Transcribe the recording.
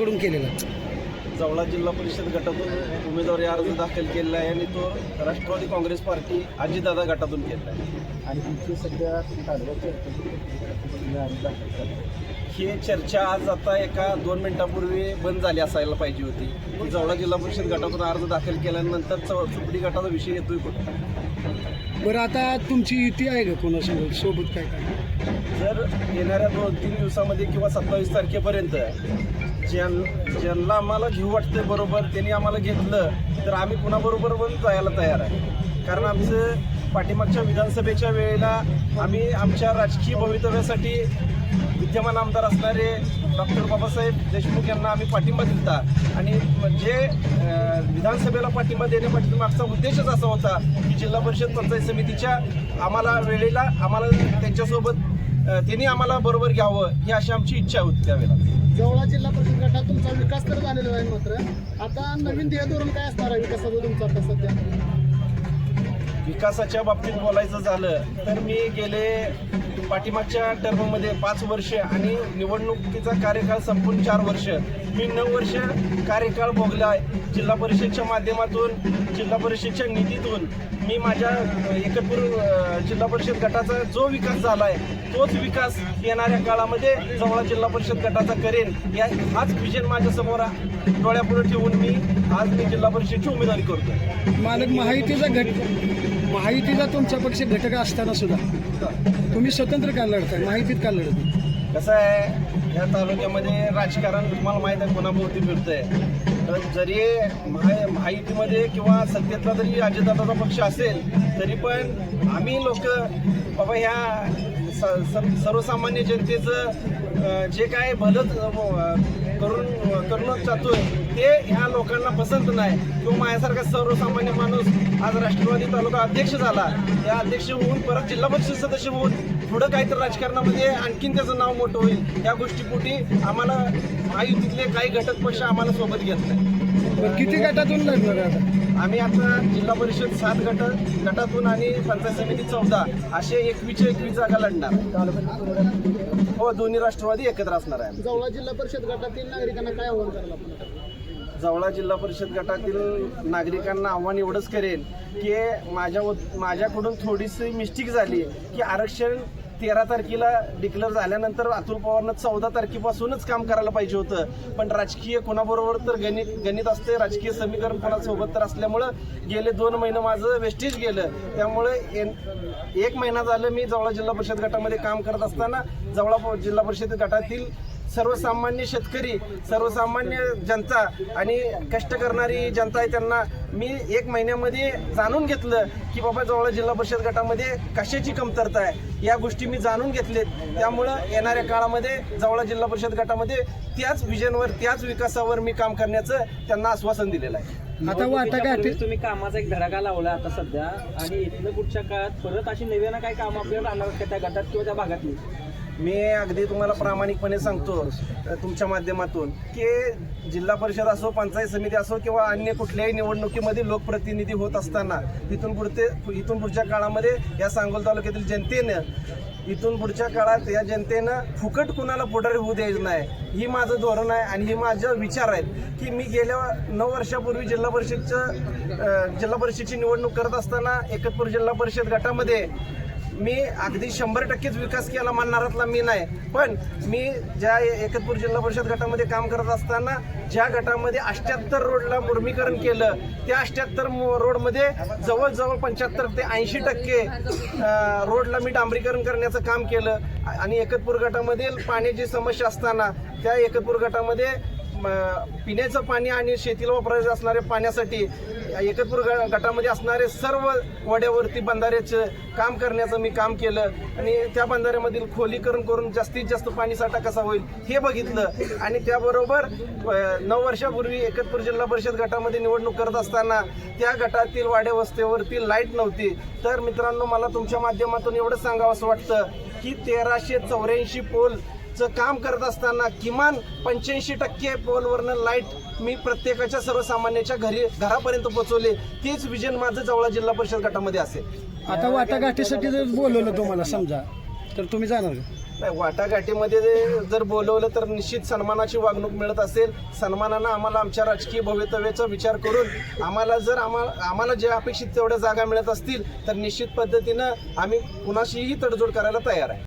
कडून केलेला. जवळा जिल्हा परिषद गटातून उमेदवारी अर्ज दाखल केलेला आहे आणि तो राष्ट्रवादी काँग्रेस पार्टी अजितदादा गटातून केलेला आहे. आणि तुमची सध्या. ही चर्चा आज आता एका दोन मिनिटापूर्वी बंद झाली असायला पाहिजे होती. जवळा जिल्हा परिषद गटातून अर्ज दाखल केल्यानंतर चौ- चुकडी गटाचा विषय येतोय कुठं? बरं आता तुमची युती आहे का कोणासोबत सोबत काय काय? जर येणाऱ्या दोन तीन दिवसामध्ये किंवा सत्तावीस तारखेपर्यंत ज्यां ज्यांना आम्हाला घेऊ वाटतं बरोबर त्यांनी आम्हाला घेतलं तर आम्ही कुणाबरोबर पण जायला तयार आहे. कारण आमचं पाठीमागच्या विधानसभेच्या वेळेला आम्ही आमच्या राजकीय भवितव्यासाठी विद्यमान आमदार असणारे डॉक्टर बाबासाहेब देशमुख यांना आम्ही पाठिंबा दिलता. आणि जे विधानसभेला पाठिंबा देण्यापाठी मागचा उद्देशच असा होता की जिल्हा परिषद पंचायत समितीच्या आम्हाला वेळेला आम्हाला त्यांच्यासोबत त्यांनी आम्हाला बरोबर घ्यावं ही अशी आमची इच्छा होती त्यावेळेला जवळा जिल्हा परिषद गटात तुमचा विकास तर झालेला आहे मात्र. आता नवीन ध्येय धोरण काय असणार आहे विकासाचं तुमचं आता सध्या? विकासाच्या बाबतीत बोलायचं झालं तर मी गेले पाठीमागच्या टर्ममध्ये पाच वर्ष आणि निवडणुकीचा कार्यकाळ संपून चार वर्ष. मी नऊ वर्ष कार्यकाळ भोगला आहे. जिल्हा परिषदच्या माध्यमातून जिल्हा परिषदच्या निधीतून मी माझ्या एकतपूर जिल्हा परिषद गटाचा जो विकास झाला आहे तोच विकास येणाऱ्या काळामध्ये जवळ जिल्हा परिषद गटाचा करेन. या हाच विजन माझ्यासमोर डोळ्यापुढे ठेवून मी आज मी जिल्हा परिषदची उमेदवारी करतो मालक महायुतीचा घट महायुतीचा तुमचा पक्ष घटक असताना सुद्धा. तुम्ही स्वतंत्र का लढताय? माहितीत का लढत? कसं आहे या तालुक्यामध्ये राजकारण तुम्हाला माहीत आहे कोणाभोवती फिरतंय. तर जरी महा माहितीमध्ये किंवा सत्तेतला जरी अजितदादाचा पक्ष असेल तरी पण आम्ही लोक बाबा ह्या सर्वसामान्य जनतेचं जे काय भलत करून करणं जातोय ते ह्या लोकांना पसंत नाही. किंवा माझ्यासारखा सर्वसामान्य माणूस आज राष्ट्रवादी तालुका अध्यक्ष झाला. त्या अध्यक्ष होऊन परत जिल्हा परिषद सदस्य होऊन पुढं काहीतरी राजकारणामध्ये आणखीन त्याचं नाव मोठं होईल. या गोष्टीपोटी आम्हाला महायुतीतले काही घटक पक्ष आम्हाला सोबत घेत नाही किती गटातून लागणार आता? आम्ही आता जिल्हा परिषद सात गट गटातून आणि पंचायत समिती चौदा असे एकवीसच्या एकवीस जागा लढणार. हो दोन्ही राष्ट्रवादी एकत्र असणार आहे जवळा जिल्हा परिषद गटातील नागरिकांना काय आव्हान करायला जवळा जिल्हा परिषद गटातील नागरिकांना आव्हान एवढंच करेन की माझ्या माझ्याकडून थोडीशी मिस्टेक झाली की आरक्षण तेरा तारखेला डिक्लेअर झाल्यानंतर अतुल पवारनं चौदा तारखेपासूनच काम करायला पाहिजे होतं. पण राजकीय कोणाबरोबर तर गणित गणित असते राजकीय समीकरण कोणासोबत तर असल्यामुळं गेले दोन महिने माझं वेस्टेज गेलं. त्यामुळे एन- एक महिना झालं मी जवळा जिल्हा परिषद गटामध्ये काम करत असताना जवळा प- जिल्हा परिषद गटातील सर्वसामान्य शेतकरी सर्वसामान्य जनता आणि कष्ट करणारी जनता आहे त्यांना मी एक महिन्यामध्ये जाणून घेतलं की बाबा जवळ जिल्हा परिषद गटामध्ये कशाची कमतरता आहे या गोष्टी मी जाणून घेतलेत. त्यामुळं येणाऱ्या काळामध्ये जवळ जिल्हा परिषद गटामध्ये त्याच विजनवर त्याच विकासावर मी काम करण्याचं त्यांना आश्वासन दिलेलं आहे. आता वाटा गाठी तुम्ही कामाचा एक धडाका लावला आता सध्या? आणि इथनं पुढच्या काळात परत अशी नव्यानं काय काम आपल्याला राहणार त्या गटात किंवा त्या भागातली? मी अगदी तुम्हाला प्रामाणिकपणे सांगतो तुमच्या माध्यमातून की जिल्हा परिषद असो पंचायत समिती असो किंवा अन्य कुठल्याही निवडणुकीमध्ये लोकप्रतिनिधी होत असताना इथून पुढते इथून पुढच्या काळामध्ये या सांगोल तालुक्यातील जनतेनं इथून पुढच्या काळात या जनतेनं फुकट कुणाला पुढारी होऊ द्यायचं नाही. ही माझं धोरण आहे आणि हे माझं विचार आहेत की मी गेल्या नऊ वर्षापूर्वी जिल्हा परिषदचं जिल्हा परिषदची निवडणूक करत असताना एकतपूर जिल्हा परिषद गटामध्ये मी अगदी शंभर टक्केच विकास केला मानणारातला मी नाही. पण मी ज्या एकतपूर जिल्हा परिषद गटामध्ये काम करत असताना ज्या गटामध्ये अष्ट्याहत्तर रोडला मुर्मीकरण केलं त्या अष्ट्याहत्तर रोडमध्ये जवळजवळ पंच्याहत्तर ते ऐंशी टक्के रोडला मी डांबरीकरण करण्याचं काम केलं. आणि एकतपूर गटामधील पाण्याची समस्या असताना त्या एकतपूर गटामध्ये पिण्याचं पाणी आणि शेतीला वापरायचं असणाऱ्या पाण्यासाठी एकतपूर ग- गटामध्ये असणारे सर्व वड्यावरती बंधाऱ्याचं काम करण्याचं मी काम केलं. आणि त्या बंधाऱ्यामधील खोलीकरण करून जास्तीत जास्त पाणीसाठा कसा होईल हे बघितलं. आणि त्याबरोबर नऊ वर्षापूर्वी एकतपूर जिल्हा परिषद गटामध्ये निवडणूक करत असताना त्या गटातील वाड्या लाइट नव्हती. तर मित्रांनो मला तुमच्या माध्यमातून एवढंच सांगावं असं वाटतं. की तेराशे चौऱ्याऐंशी पोलचं काम करत असताना किमान पंच्याऐंशी टक्के पोलवरनं लाइट मी प्रत्येकाच्या सर्वसामान्याच्या घरी घरापर्यंत पोहोचवले. तेच विजन माझं जवळ जिल्हा परिषद गटामध्ये असेल. आता वाटाघाटीसाठी जर बोलवलं तुम्हाला समजा. तर तुम्ही जाणार का? नाही वाटाघाटीमध्ये जे- जर बोलवलं तर निश्चित सन्मानाची वागणूक मिळत असेल. सन्मानानं आम्हाला आमच्या राजकीय भवितव्याचा विचार करून आम्हाला जर आम्हाला आम्हाला जे अपेक्षित तेवढ्या जागा मिळत असतील तर निश्चित पद्धतीनं आम्ही कुणाशीही तडजोड करायला तयार आहे.